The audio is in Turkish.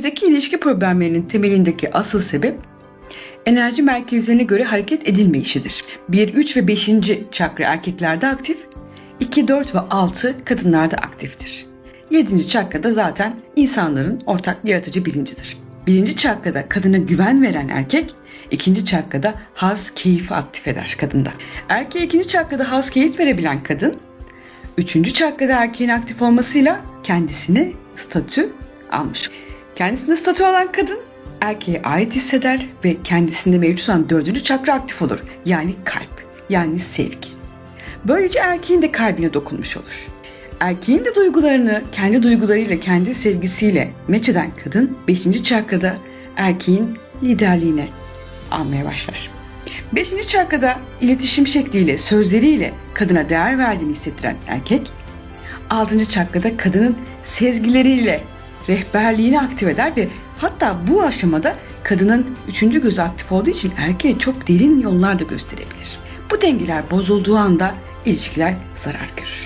İlişkideki ilişki problemlerinin temelindeki asıl sebep enerji merkezlerine göre hareket edilmeyişidir. 1, 3 ve 5. çakra erkeklerde aktif, 2, 4 ve 6 kadınlarda aktiftir. 7. çakra da zaten insanların ortak yaratıcı bilincidir. 1. çakrada kadına güven veren erkek, 2. çakrada haz, keyfi aktif eder kadında. Erkeğe 2. çakrada haz, keyif verebilen kadın, 3. çakrada erkeğin aktif olmasıyla kendisine statü almış. Kendisinde statü olan kadın erkeğe ait hisseder ve kendisinde mevcut olan dördüncü çakra aktif olur. Yani kalp, yani sevgi. Böylece erkeğin de kalbine dokunmuş olur. Erkeğin de duygularını kendi duygularıyla, kendi sevgisiyle meç eden kadın 5. çakrada erkeğin liderliğine almaya başlar. 5. çakrada iletişim şekliyle, sözleriyle kadına değer verdiğini hissettiren erkek, 6. çakrada kadının sezgileriyle rehberliğini aktif eder ve hatta bu aşamada kadının üçüncü gözü aktif olduğu için erkeğe çok derin yollar da gösterebilir. Bu dengeler bozulduğu anda ilişkiler zarar görür.